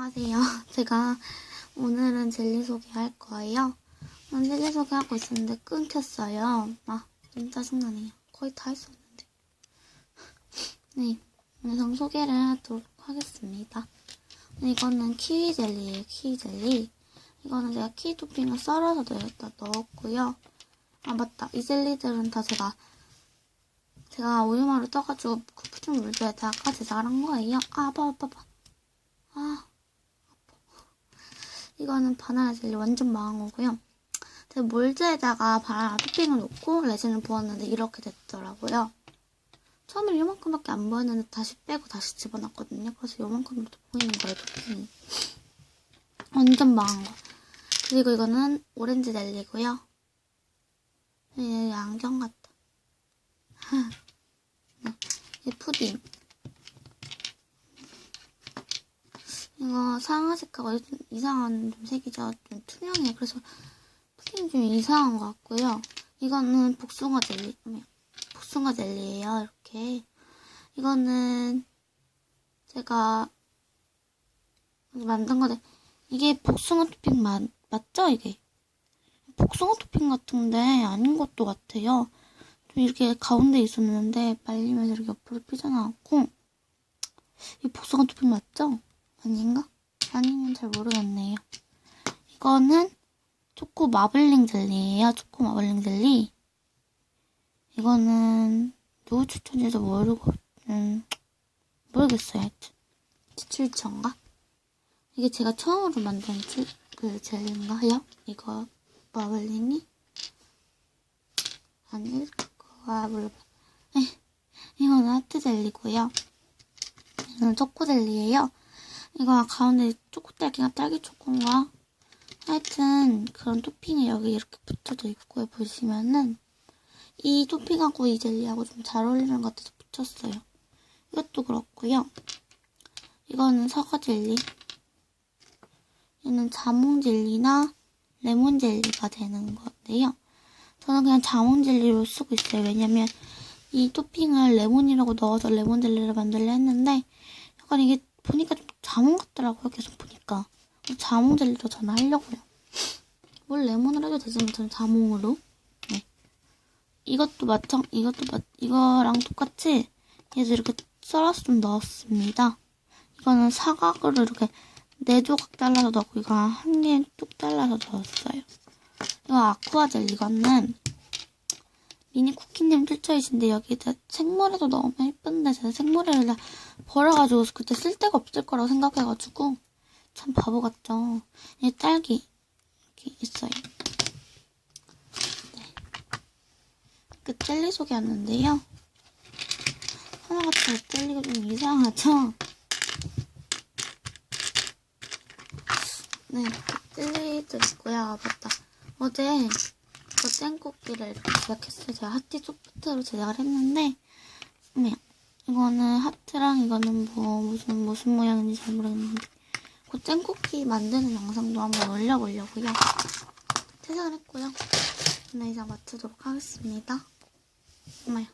안녕하세요. 제가 오늘은 젤리 소개할 거예요. 오늘 젤리 소개하고 있었는데 끊겼어요. 아, 좀 짜증나네요. 거의 다 했었는데. 네, 영상 소개를 하도록 하겠습니다. 이거는 키위 젤리예요, 키위 jel리. 이거는 제가 키위 토핑을 썰어서 여기다 넣었고요. 아, 맞다. 이 젤리들은 다 제가 제가 우유마루 떠가지고 그 푸준 물에다가 제작을 한 거예요. 아, 아파, 아파. 아. 이거는 바나나 젤리 완전 망한 거고요. 제가 몰드에다가 바나나 토핑을 놓고 레진을 부었는데 이렇게 됐더라고요. 처음에 이만큼밖에 안 보였는데 다시 빼고 다시 집어넣었거든요. 그래서 이만큼도 보이는 거예요, 토핑이. 완전 망한 거. 그리고 이거는 오렌지 젤리고요. 예, 안경 같다. 네, 이 푸딩. 이거 상아색하고 좀 이상한 좀 색이죠. 좀 투명해요. 그래서 푸딩 좀 이상한 것 같고요. 이거는 복숭아 젤리. 복숭아 젤리예요. 이렇게. 이거는 제가 만든 건데 이게 복숭아 토핑 맞, 맞죠? 이게 복숭아 토핑 같은데 아닌 것도 같아요. 좀 이렇게 가운데 있었는데 말리면서 이렇게 옆으로 삐져나왔고 이 복숭아 토핑 맞죠? 아닌가? 아니면 잘 모르겠네요. 이거는 초코 마블링 젤리예요. 초코 마블링 젤리. 이거는 누구 추천해서 모르고 음, 모르겠어요. 하여튼 지출처인가? 이게 제가 처음으로 만든 주, 그 젤리인가요? 이거 마블링이? 아닐 거야 물어봐. 이거는 하트 젤리고요. 이거는 초코 젤리예요. 이거 가운데 초코 딸기가 딸기 초코인가? 하여튼 그런 토핑이 여기 이렇게 붙여져 있고요. 보시면은 이 토핑하고 이 젤리하고 좀 잘 어울리는 것 같아서 붙였어요. 이것도 그렇고요. 이거는 사과 젤리. 얘는 자몽 젤리나 레몬 젤리가 되는 건데요. 저는 그냥 자몽 젤리로 쓰고 있어요. 왜냐면 이 토핑을 레몬이라고 넣어서 레몬 젤리를 만들려 했는데 약간 이게 보니까 좀 자몽 같더라고요. 계속 보니까. 자몽 젤리로 저는 하려고요. 뭘 레몬을 해도 되지만 저는 자몽으로. 네. 이것도 마찬 이것도 마, 이거랑 똑같이 얘도 이렇게 썰어서 좀 넣었습니다. 이거는 사각으로 이렇게 네 조각 잘라서 넣고 이거 한개뚝 잘라서 넣었어요. 이거 아쿠아 젤리 이거는 미니 쿠키님 출처이신데 여기다 생모래도 넣으면 예쁜데 제가 생모래를 다 버려가지고 그때 쓸 데가 없을 거라고 생각해가지고 참 바보 같죠. 이 딸기 이렇게 있어요. 네. 그 젤리 소개였는데요. 하나같이 젤리가 좀 이상하죠? 네, 젤리도 있고요. 아, 맞다. 어제 저 땡국기를 이렇게 제작했어요. 제가 하트 소프트로 제작을 했는데, 네, 이거는 하트랑 이거는 뭐 무슨 무슨 모양인지 잘 모르겠는데, 그 땡국기 만드는 영상도 한번 올려보려고요. 퇴근을 했고요. 오늘 이상 마치도록 하겠습니다. 엄마야.